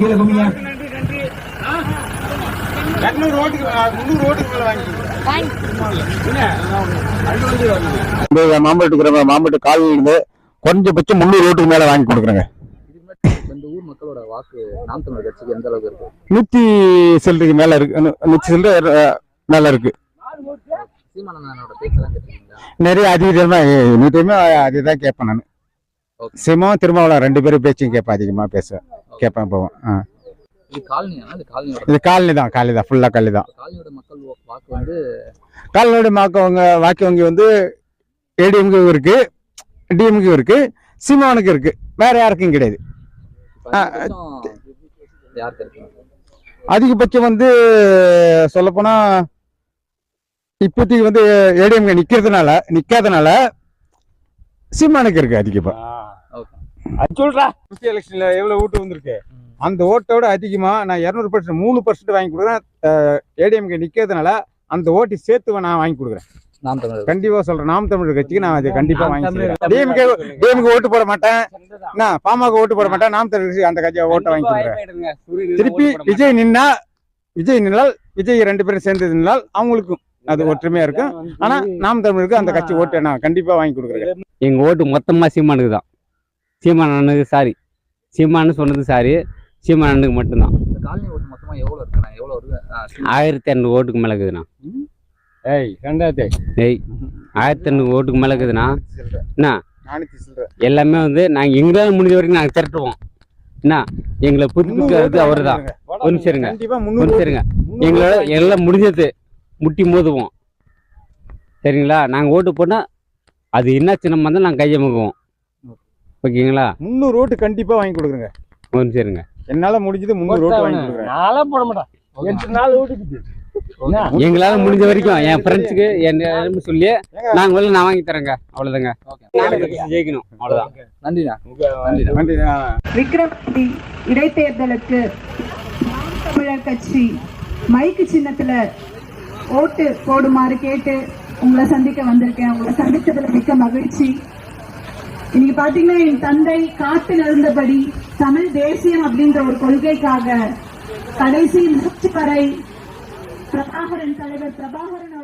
கீழே கும்பிங்க மாம்பட்டு காலையில் இருந்து குறைஞ்சபட்சம் முந்நூறு ஓட்டுக்கு மேல வாங்கி கொடுக்குறேங்க. இந்த ஊர் மக்களோட வாக்கு நாம் தமிழர் கட்சிக்கு எந்த அளவுக்கு இருக்கு? நூத்தி சில்லறைக்கு மேல இருக்கு. நூத்தி சில்லறை மேல இருக்கு. நிறைய அதிகமா நூற்றுமே அதுதான் கேட்பேன் நான். சிமம் திருமாவளம் ரெண்டு பேரும் பேச்சும் கேட்பேன் அதிகமா பேசுவேன். கேட்பேன் போவேன் ஆ. இது காலனி தான் காலனி தான் ஃபுல்லா காலனி தான். காலனியோட மக்கள் வா- வாக்கு வந்து கால்நடை மாக்கவங்க வாக்கு வங்கி வந்து ஏடிஎம்கு இருக்கு டிஎம்கு இருக்கு சிமானுக்கு இருக்கு. வேற யாருக்கும் கிடையாது. அதிகபட்சம் அதிகபட்சம் வந்து சொல்லப்போனா இப்போதைக்கு வந்து ஏடிஎம்கே நிக்கிறதுனால நிக்காதனால சீமானுக்கு இருக்கு அதிகமா சொல்றா. எலெக்ஷன்ல எவ்வளவு ஓட்டு வந்திருக்கு? அந்த ஓட்டோட அதிகமா நான் இரநூறு பர்சன்ட் மூணு பர்சன்ட் வாங்கி கொடுக்குறேன். ஏடிஎம்கே நிக்கிறதுனால அந்த ஓட்டு சேர்த்து நான் வாங்கி கொடுக்குறேன். நாம் தமிழர் கண்டிப்பா சொல்றேன். நாம் தமிழர் கட்சிக்கு நான் அது கண்டிப்பா வாங்கி டிஎம்கே டிஎம்கே ஓட்டு போட மாட்டேன். பாமக ஓட்டு போட மாட்டேன். நாம் தமிழர் கட்சி அந்த கட்சியை ஓட்டை வாங்கி கொடுக்குறேன். திருப்பி விஜய் நின்னா விஜய் நின்னால் விஜய் ரெண்டு பேரும் சேர்ந்து நின்னால் அவங்களுக்கும் அது ஒற்றுமையா இருக்கும். ஆனா நாம் தமிழருக்கு அந்த கட்சி ஓட்டு நான் கண்டிப்பா வாங்கி கொடுக்குறேன். எங்கள் ஓட்டு மொத்தமாக சீமானுக்கு தான். சீமான் அண்ணனுக்கு சாரி. சீமானு சொன்னது சாரி. சீமான் அண்ணனுக்கு மட்டும்தான். இந்த காலனி ஓட்டு மொத்தமா எவ்வளவு இருக்குண்ணா எவ்வளவு இருக்கு. ஆயிரத்தி இரநூறு ஓட்டுக்கு மேலே இருக்குதுண்ணா. ஏய் ரெண்டாயிரத்தி. ஏய் ஆயிரத்தி இரநூறு ஓட்டுக்கு மேலே இருக்குதுண்ணா. என்ன எல்லாமே வந்து நாங்கள் எங்களால் முடிஞ்ச வரைக்கும் நாங்கள் திரட்டுவோம். என்ன எங்களை புதுப்பிக்கிறது அவர் தான் ஒரு முன்னூறு நிமிஷம் இருங்க. எங்களோட எல்லாம் முடிஞ்சது. முட்டி மோதுவோம். சரிங்களா? நாங்கள் ஓட்டு போட்டால் அது என்ன சின்னமாக இருந்தாலும் நாங்கள் கையை முக்குவோம் ஓகேங்களா? முந்நூறு ஓட்டு கண்டிப்பா வாங்கி கொடுக்குறேங்க. நிமிஷம் இருங்க என்னால முடிஞ்சது முந்நூறு ஓட்டு வாங்கி கொடுக்குறேன். போட மாட்டேன். எட்டு நாள் ஓட்டுக்குது எங்களால் முடிஞ்ச வரைக்கும் என் ஃப்ரெண்ட்ஸுக்கு என் சொல்லி நாங்கள் வெளில நான் வாங்கி தரேங்க. அவ்வளோதாங்க ஓகே. ஜெயிக்கணும்? அவ்வளோதான் நன்றிண்ணா. விக்ரவாண்டி இடைத்தேர்தலுக்கு நாம் தமிழர் கட்சி மைக்கு சின்னத்துல ஓட்டு போடுமாறு கேட்டு உங்களை சந்திக்க வந்திருக்கேன். உங்களை சந்தித்ததுல மிக்க மகிழ்ச்சி. இன்னைக்கு பாத்தீங்கன்னா என் தந்தை காட்டில் இருந்தபடி தமிழ் தேசியம் அப்படின்ற ஒரு கொள்கைக்காக கடைசி மூச்சு பிரபாகரன் தலைவர் பிரபாகரன்